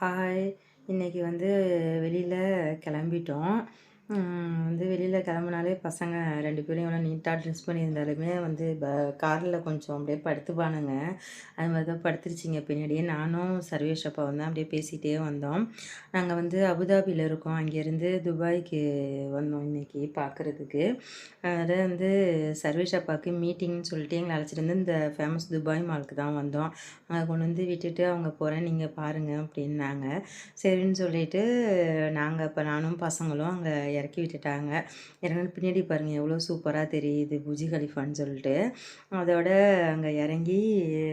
Hi. இன்னைக்கு வந்து வெளியில் கிளம்பிட்டோம். வந்து வெளியில் கிளம்புனாலே பசங்க ரெண்டு பேரும் எவ்வளோ நீட்டாக ட்ரெஸ் பண்ணியிருந்தாலுமே வந்து ப காரில் கொஞ்சம் அப்படியே படுத்துப்பானுங்க. அது மாதிரி தான் படுத்துருச்சிங்க. பின்னாடியே நானும் சர்வேஷ் அப்பா வந்து அப்படியே பேசிகிட்டே வந்தோம். நாங்கள் வந்து அபுதாபியில் இருக்கோம். அங்கேருந்து துபாய்க்கு வந்தோம் இன்னைக்கு பார்க்குறதுக்கு அதில் வந்து சர்வேஷ் அப்பாவுக்கு மீட்டிங்னு சொல்லிட்டு எங்களை அழைச்சிட்டு வந்து இந்த ஃபேமஸ் துபாய் மாலுக்கு தான் வந்தோம். அங்கே கொண்டு வந்து விட்டுட்டு அவங்க போகிறேன் நீங்கள் பாருங்கள் அப்படின்னாங்க. சரின்னு சொல்லிட்டு நாங்கள் இப்போ நானும் பசங்களும் அங்கே இறக்கி விட்டுட்டாங்க. இறங்கின பின்னாடி பாருங்கள் எவ்வளோ சூப்பராக தெரியுது புஜி கலிஃபான்னு சொல்லிட்டு. அதோட அங்கே இறங்கி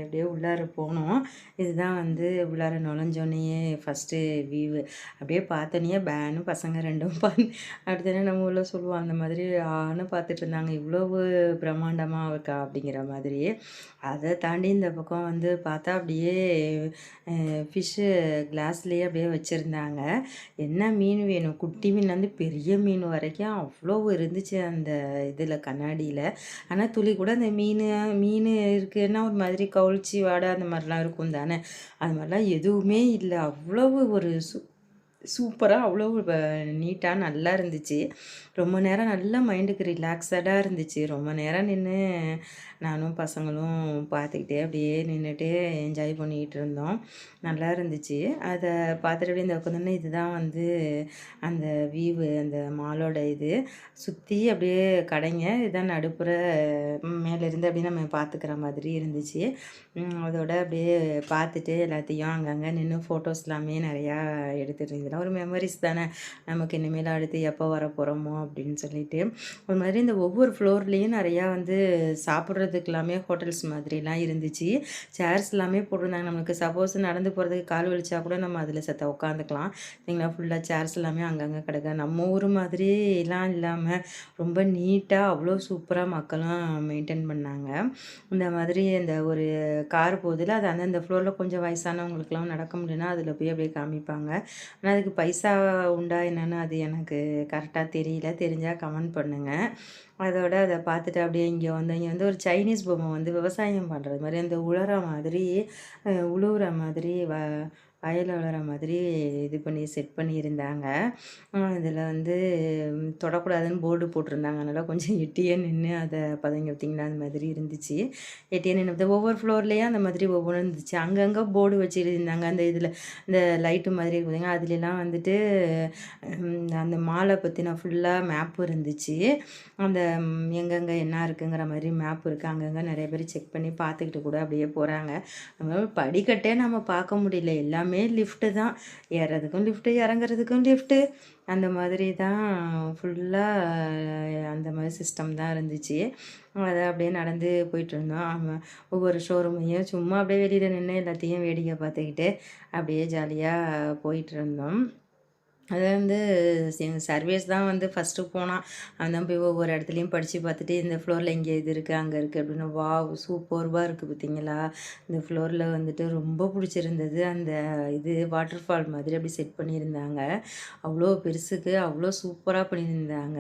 அப்படியே உள்ளார போனோம். இதுதான் வந்து உள்ளார நுழைஞ்சோன்னே ஃபஸ்ட்டு வியூவு அப்படியே பார்த்தோன்னே பேனு பசங்க ரெண்டும் பா அடுத்தனே நம்ம உள்ள சொல்லுவோம். அந்த மாதிரி ஆன்னு பார்த்துட்டு இருந்தாங்க. இவ்வளவு பிரம்மாண்டமாக இருக்கா அப்படிங்கிற மாதிரி. அதை தாண்டி இந்த பக்கம் வந்து பார்த்தா அப்படியே ஃபிஷ்ஷு கிளாஸ்லேயே அப்படியே வச்சுருந்தாங்க. என்ன மீன் வேணும்? குட்டி மீன்லேருந்து பெரிய மீன் வரைக்கும் அவ்வளோ இருந்துச்சு அந்த இதில் கண்ணாடியில். ஆனால் துளி கூட அந்த மீன் மீன் இருக்குன்னா ஒரு மாதிரி கவுழ்ச்சி வாடை அந்த மாதிரிலாம் இருக்கும் தானே? அது மாதிரிலாம் எதுவுமே இல்லை. அவ்வளவு ஒரு சு சூப்பராக அவ்வளோ நீட்டாக நல்லா இருந்துச்சு. ரொம்ப நேரம் நல்லா மைண்டுக்கு ரிலாக்ஸடாக இருந்துச்சு. ரொம்ப நேரம் நின்று நானும் பசங்களும் பார்த்துக்கிட்டே அப்படியே நின்றுட்டு என்ஜாய் பண்ணிக்கிட்டு இருந்தோம். நல்லா இருந்துச்சு. அதை பார்த்துட்டு அப்படியே இந்த உட்காந்தோன்னே இதுதான் வந்து அந்த வியூவு அந்த மாலோட இது. சுற்றி அப்படியே கடைங்க. இதான் நடுப்புற மேலேருந்து அப்படியே நம்ம பார்த்துக்கிற மாதிரி இருந்துச்சு. அதோட அப்படியே பார்த்துட்டு எல்லாத்தையும் அங்கங்கே நின்று ஃபோட்டோஸ் எல்லாமே நிறையா எடுத்துகிட்டு இருந்தேன். ஒரு மெமரிஸ் தானே. நமக்கு இனிமேல் அடுத்து எப்போ வர போகிறோமோ அப்படின்னு சொல்லிட்டு. ஒரு மாதிரி இந்த ஒவ்வொரு ஃப்ளோர்லேயும் நிறையா வந்து சாப்பிட்றது போகிறதுக்கு எல்லாமே ஹோட்டல்ஸ் மாதிரிலாம் இருந்துச்சு. சேர்ஸ் எல்லாமே போட்டிருந்தாங்க. நம்மளுக்கு சப்போஸ் நடந்து போகிறதுக்கு கால் வலிச்சா கூட நம்ம அதில் செத்த உட்காந்துக்கலாம். சரிங்களா ஃபுல்லாக சேர்ஸ் எல்லாமே அங்கங்கே கிடக்க. நம்ம ஊர் மாதிரிலாம் இல்லாமல் ரொம்ப நீட்டாக அவ்வளோ சூப்பராக மக்களும் மெயின்டைன் பண்ணாங்க. இந்த மாதிரி அந்த ஒரு கார் போதில் அது அந்தந்த ஃப்ளோரில் கொஞ்சம் வயசானவங்களுக்குலாம் நடக்க முடியும்னா அதில் போய் அப்படியே காமிப்பாங்க. ஆனால் அதுக்கு பைசா உண்டா என்னென்னு அது எனக்கு கரெக்டாக தெரியல. தெரிஞ்சால் கமெண்ட் பண்ணுங்கள் அதோட அதை பார்த்துட்டு அப்படியே இங்கே வந்து இங்கே வந்து ஒரு சைனீஸ் பொம்மை வந்து விவசாயம் பண்ணுறது மாதிரி அந்த உழற மாதிரி உழுவுற மாதிரி வ வயலில் வளர மாதிரி இது பண்ணி செட் பண்ணியிருந்தாங்க இதில் வந்து தொடக்கூடாதுன்னு போர்டு போட்டிருந்தாங்க. அதனால் கொஞ்சம் எட்டியே நின்று அதை பதங்க பார்த்திங்கன்னா அந்த மாதிரி இருந்துச்சு. எட்டியே நின்று ஒவ்வொரு ஃப்ளோர்லேயும் அந்த மாதிரி ஒவ்வொன்றும் இருந்துச்சு. அங்கங்கே போர்டு வச்சு எழுதியிருந்தாங்க அந்த இதில் இந்த லைட்டு மாதிரி இருக்குதுங்க அதுலலாம் வந்துட்டு அந்த மாலை பற்றின ஃபுல்லாக மேப் இருந்துச்சு. அந்த எங்கெங்கே என்ன இருக்குங்கிற மாதிரி மேப் இருக்குது அங்கங்கே நிறைய பேர் செக் பண்ணி பார்த்துக்கிட்டு கூட அப்படியே போகிறாங்க அதனால் படிக்கட்டே நம்ம பார்க்க முடியல. எல்லாமே லிஃப்ட்டு தான். ஏறுறதுக்கும் லிஃப்ட்டு இறங்குறதுக்கும் லிஃப்ட்டு அந்த மாதிரி தான் ஃபுல்லாக அந்த மாதிரி சிஸ்டம் தான் இருந்துச்சு. அதை அப்படியே நடந்து போயிட்டு இருந்தோம். ஆமாம் ஒவ்வொரு ஷோரூமையும் சும்மா அப்படியே வெளியில் நின்று எல்லாத்தையும் வேடிக்கை பார்த்துக்கிட்டு அப்படியே ஜாலியாக போயிட்டு இருந்தோம். அது வந்து சர்வீஸ் தான் வந்து ஃபஸ்ட்டு போனான் அவன் தான் போய் ஒவ்வொரு இடத்துலையும் படித்து பார்த்துட்டு இந்த ஃப்ளோரில் இங்கே இது இருக்குது அங்கே இருக்குது அப்படின்னு வா சூப்பர்வாக இருக்குது பார்த்தீங்களா? இந்த ஃப்ளோரில் வந்துட்டு ரொம்ப பிடிச்சிருந்தது. அந்த இது வாட்டர் ஃபால் மாதிரி அப்படி செட் பண்ணியிருந்தாங்க. அவ்வளோ பெருசுக்கு அவ்வளோ சூப்பராக பண்ணியிருந்தாங்க.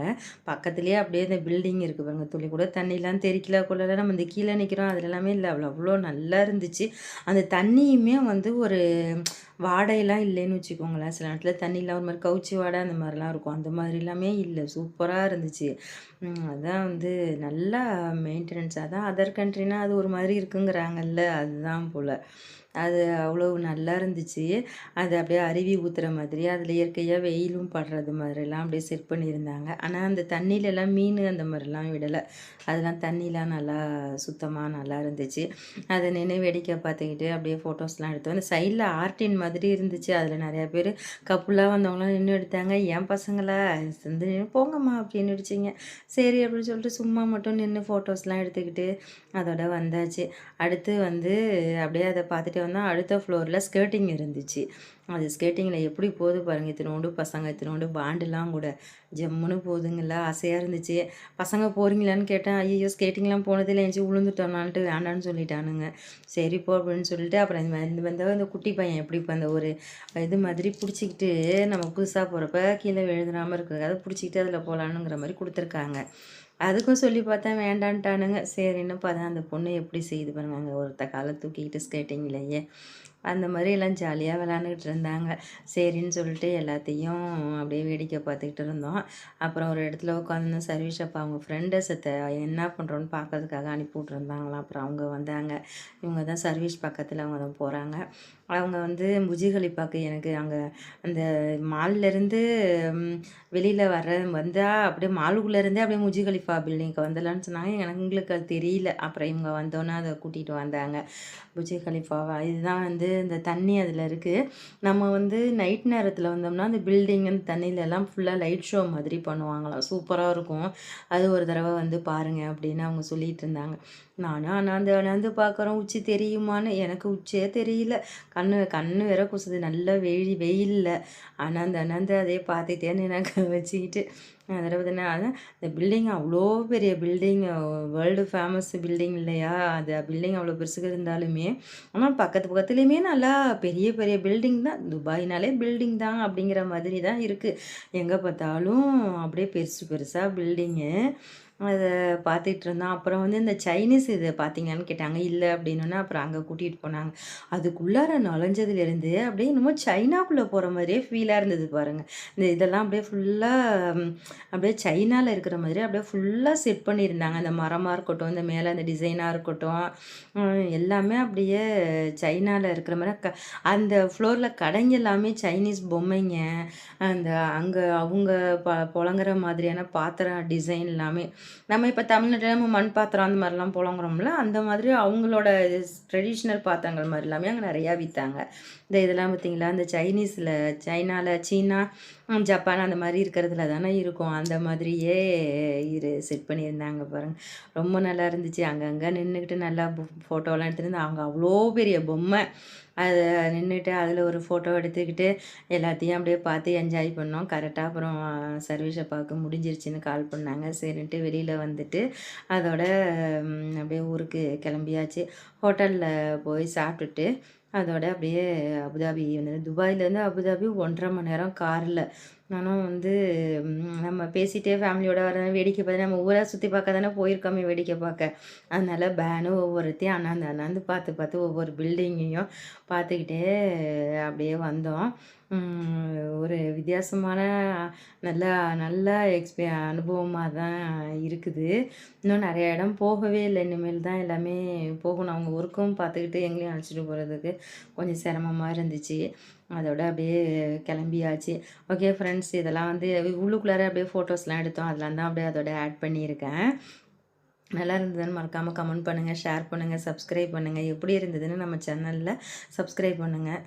பக்கத்துலேயே அப்படியே இந்த பில்டிங் இருக்குது பாருங்க. துளி கூட தண்ணிலாம் தெறிக்கல கொள்ளல நம்ம இந்த கீழே நிற்கிறோம் அதில் எல்லாமே இல்லை. அவ்வளோ அவ்வளோ நல்லா இருந்துச்சு. அந்த தண்ணியுமே வந்து ஒரு வாடையெல்லாம் இல்லைன்னு வச்சுக்கோங்களேன். சில நேரத்தில் தண்ணியெலாம் ஒரு மாதிரி கவுச்சி வாடை அந்த மாதிரிலாம் இருக்கும். அந்த மாதிரி எல்லாமே இல்லை. சூப்பராக இருந்துச்சு. அதான் வந்து நல்லா மெயின்டெனன்ஸ் அதான் அதர் கண்ட்ரினா அது ஒரு மாதிரி இருக்குங்கிறாங்கல்ல. அதுதான் போல். அது அவ்வளோ நல்லா இருந்துச்சு. அது அப்படியே அருவி ஊற்றுற மாதிரி அதில் இயற்கையாக வெயிலும் படுறது மாதிரிலாம் அப்படியே செட் பண்ணியிருந்தாங்க. ஆனால் அந்த தண்ணியிலலாம் மீன் அந்த மாதிரிலாம் விடலை. அதெல்லாம் தண்ணிலாம் நல்லா சுத்தமாக நல்லா இருந்துச்சு. அதை நின்று வேடிக்கை பார்த்துக்கிட்டு அப்படியே ஃபோட்டோஸ்லாம் எடுத்தோம். அந்த சைடில் ஆர்டின் மாதிரி இருந்துச்சு. அதில் நிறையா பேர் கப்புலாக வந்தவங்களாம் நின்று எடுத்தாங்க. என் பசங்களா? வந்து நின்று போங்கம்மா அப்படின்னு அடிச்சிங்க சரி அப்படின்னு சொல்லிட்டு சும்மா மட்டும் நின்று ஃபோட்டோஸ்லாம் எடுத்துக்கிட்டு அதோட வந்தாச்சு. அடுத்து வந்து அப்படியே அதை பார்த்துட்டு வந்தால் அடுத்த ஃப்ளோரில் ஸ்கேட்டிங் இருந்துச்சு. அது ஸ்கேட்டிங்கில் எப்படி போகுது பாருங்கள் இத்தினோண்டு பசங்க இத்தினோண்டு பாண்டுலாம் கூட. ஜம்முன்னு போகுதுங்களா ஆசையாக இருந்துச்சு. பசங்க போகிறீங்களான்னு கேட்டேன் ஐயோ ஸ்கேட்டிங்லாம் போனதில்லை எஞ்சி விழுந்துட்டோம்னான்ட்டு வேண்டான்னு சொல்லிட்டானுங்க. சரி போ அப்படின்னு சொல்லிட்டு அப்புறம் இந்த மாதிரி இந்த இந்த குட்டி பையன் எப்படி இப்போ அந்த ஒரு இது மாதிரி பிடிச்சிக்கிட்டு நம்ம புதுசாக போகிறப்ப கீழே விழுந்துடாமல் இருக்கிறதுக்காக பிடிச்சிக்கிட்டு அதில் போகலானுங்கிற மாதிரி கொடுத்துருக்காங்க. அதுக்கும் சொல்லி பார்த்தேன் வேண்டான்ட்டானுங்க. சரின்னு பார்த்தா அந்த பொண்ணு எப்படி செய்யுது பாருங்க. அங்கே ஒருத்த காலை தூக்கிக்கிட்டு ஸ்கேட்டிங்லேயே அந்த மாதிரி எல்லாம் ஜாலியாக விளாண்டுக்கிட்டு இருந்தாங்க. சரின்னு சொல்லிட்டு எல்லாத்தையும் அப்படியே வேடிக்கை பார்த்துக்கிட்டு இருந்தோம். அப்புறம் ஒரு இடத்துல உட்காந்து சர்வீஸ் அப்போ அவங்க ஃப்ரெண்டஸத்தை என்ன பண்ணுறோன்னு பார்க்கறதுக்காக அனுப்பி விட்ருந்தாங்களாம் அப்புறம் அவங்க வந்தாங்க. இவங்க தான் சர்வீஸ் பக்கத்தில் அவங்க தான் போகிறாங்க அவங்க வந்து முஜிகலிப்பாக்கு எனக்கு அங்கே அந்த மால்லேருந்து வெளியில் வர வந்தால் அப்படியே மாலுக்குள்ளேருந்தே அப்படியே முஜிகலிஃபா பில்டிங்க்கு வந்துடலான்னு சொன்னாங்க. எனக்கு எங்களுக்கு அது தெரியல. அப்புறம் இவங்க வந்தோன்னே அதை கூட்டிகிட்டு வந்தாங்க. புஜி கலிஃபாவா இதுதான் வந்து இந்த தண்ணி அதில் இருக்குது நம்ம வந்து நைட் நேரத்தில் வந்தோம்னா அந்த பில்டிங் அந்த தண்ணியிலலாம் ஃபுல்லாக லைட் ஷோ மாதிரி பண்ணுவாங்களாம். சூப்பராக இருக்கும். அது ஒரு தடவை வந்து பாருங்கள் அப்படின்னு அவங்க சொல்லிகிட்டு இருந்தாங்க. நானும் அண்ணாந்து அண்ணாந்து பார்க்குறோம் உச்சி தெரியுமான்னு எனக்கு உச்சியே தெரியல. கண்ணு கண்ணு வேற குசுது. நல்லா வெயில் வெயிலில். அண்ணாந்து அண்ணாந்து அதே பார்த்துட்டேன்னு எனக்கு வச்சுக்கிட்டு தடவை தானே அதான் இந்த பில்டிங் அவ்வளோ பெரிய பில்டிங் வேர்ல்டு ஃபேமஸ் பில்டிங் இல்லையா? அது பில்டிங் அவ்வளோ பெருசுக்கு இருந்தாலுமே ஆனால் பக்கத்து பக்கத்துலேயுமே நல்லா பெரிய பெரிய பில்டிங் தான். துபாய்னாலே பில்டிங் தான் அப்படிங்கிற மாதிரி தான் இருக்குது எங்கே பார்த்தாலும் அப்படியே பெருசு பெருசாக பில்டிங்கு. அதை பார்த்துட்டு இருந்தோம் அப்புறம் வந்து இந்த சைனீஸ் இது பார்த்தீங்கன்னு கேட்டாங்க. இல்லை அப்படின்னோன்னா அப்புறம் அங்கே கூட்டிகிட்டு போனாங்க. அதுக்குள்ளார நுழைஞ்சதுலேருந்து அப்படியே என்னமோ சைனாக்குள்ளே போகிற மாதிரியே ஃபீலாக இருந்தது பாருங்கள் இந்த இதெல்லாம் அப்படியே ஃபுல்லாக அப்படியே சைனாவில் இருக்கிற மாதிரி அப்படியே ஃபுல்லாக செட் பண்ணியிருந்தாங்க. அந்த மரமாக இருக்கட்டும் இந்த மேலே அந்த டிசைனாக இருக்கட்டும் எல்லாமே அப்படியே சைனாவில் இருக்கிற மாதிரி. க அந்த ஃப்ளோரில் கடைங்க எல்லாமே சைனீஸ் பொம்மைங்க. அந்த அங்கே அவங்க ப புழங்குற மாதிரியான பாத்திரம் டிசைன் எல்லாமே. நம்ம இப்போ தமிழ்நாட்டில் நம்ம மண் பாத்திரம் அந்த மாதிரிலாம் புழங்குறோம்ல அந்த மாதிரி அவங்களோட ட்ரெடிஷ்னல் பாத்திரங்கள் மாதிரி எல்லாமே அங்கே நிறையா விற்றாங்க இந்த இதெல்லாம் பார்த்தீங்களா? இந்த சைனீஸில் சைனாவில் சீனா ஜப்பான் அந்த மாதிரி இருக்கிறதுல தானே இருக்கும். அந்த மாதிரியே இரு செட் பண்ணியிருந்தாங்க பாருங்கள் ரொம்ப நல்லா இருந்துச்சு. அங்கங்கே நின்றுக்கிட்டு நல்லா ஃபோட்டோலாம் எடுத்துகிட்டு அவங்க அவ்வளோ பெரிய பொம்மை. அதை நின்றுட்டு அதில் ஒரு ஃபோட்டோ எடுத்துக்கிட்டு எல்லாத்தையும் அப்படியே பார்த்து என்ஜாய் பண்ணோம். கரெக்டாக அப்புறம் சர்வீஸை பார்க்க முடிஞ்சிருச்சுன்னு கால் பண்ணாங்க. சரின்ட்டு வெளியில் வந்துட்டு அதோட அப்படியே ஊருக்கு கிளம்பியாச்சு. ஹோட்டலில் போய் சாப்பிட்டுட்டு அதோட அப்படியே அபுதாபி வந்து துபாயிலேருந்து அபுதாபி ஒன்றரை மணி நேரம் காரில் நானும் வந்து நம்ம பேசிகிட்டே ஃபேமிலியோட வர வேடிக்கை பார்த்து நம்ம ஊராக சுற்றி பார்க்க தானே போயிருக்கோமே வேடிக்கை பார்க்க. அதனால் பேனும் ஒவ்வொருத்தையும் அண்ணாந்து அண்ணாந்து பார்த்து பார்த்து ஒவ்வொரு பில்டிங்கையும் பார்த்துக்கிட்டே அப்படியே வந்தோம். ஒரு வித்தியாசமான நல்லா நல்ல எக்ஸ்பீ அனுபவமாக தான் இருக்குது. இன்னும் நிறைய இடம் போகவே இல்லை. இனிமேல் தான் எல்லாமே போகணும். அவங்க ஒர்க்கும் பார்த்துக்கிட்டு எங்களையும் அழைச்சிட்டு போகிறதுக்கு கொஞ்சம் சிரமமாக இருந்துச்சு. அதோட அப்படியே கிளம்பியாச்சு. ஓகே ஃப்ரெண்ட்ஸ் இதெல்லாம் வந்து உள்ளுக்குள்ளார அப்படியே ஃபோட்டோஸ்லாம் எடுத்தோம். அதெல்லாம் தான் அப்படியே அதோட ஆட் பண்ணியிருக்கேன். நல்லா இருந்ததுன்னு மறக்காமல் கமெண்ட் பண்ணுங்கள் ஷேர் பண்ணுங்கள் சப்ஸ்கிரைப் பண்ணுங்கள் எப்படி இருந்ததுன்னு நம்ம சேனலில் சப்ஸ்கிரைப் பண்ணுங்கள்